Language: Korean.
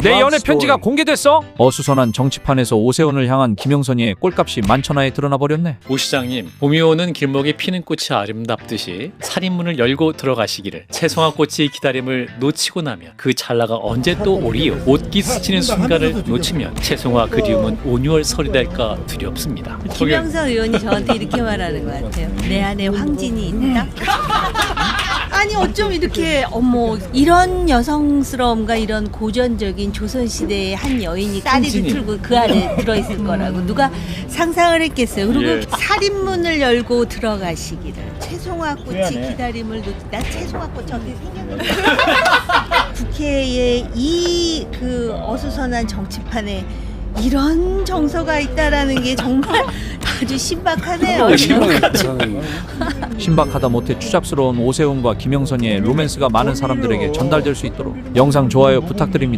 내 연애 편지가. 공개됐어? 어수선한 정치판에서 오세훈을 향한 김영선이의 꼴값이 만천하에 드러나 버렸네. 오 시장님, 봄이 오는 길목에 피는 꽃이 아름답듯이 살인문을 열고 들어가시기를 채송화 꽃이 기다림을 놓치고 나면 그 찰나가 언제 또 오리요? 옷깃 스치는 순간을 놓치면 채송화 그리움은 온유월 설이 될까 두렵습니다. 김영선 의원이 저한테 이렇게 말하는 것 같아요. 내 안에 황진이 있다. 어쩜 이렇게 어머 이런 여성스러움과 이런 고전적인 조선 시대의 한 여인이 다리를 황진이. 틀고 그 안에 들어 있을 거라고 누가 상상을 했겠어요. 그리고 예. 살인문을 열고 들어가시기를 최송화 꽃이 기다림을 놓. 나 최송화 꽃 저기 생겼는데 국회에 이그 어수선한 정치판에 이런 정서가 있다라는 게 정말 아주 신박하네요. 신박하다 못해 추잡스러운 오세훈과 김영선이의 로맨스가 많은 사람들에게 전달될 수 있도록 영상 좋아요 부탁드립니다.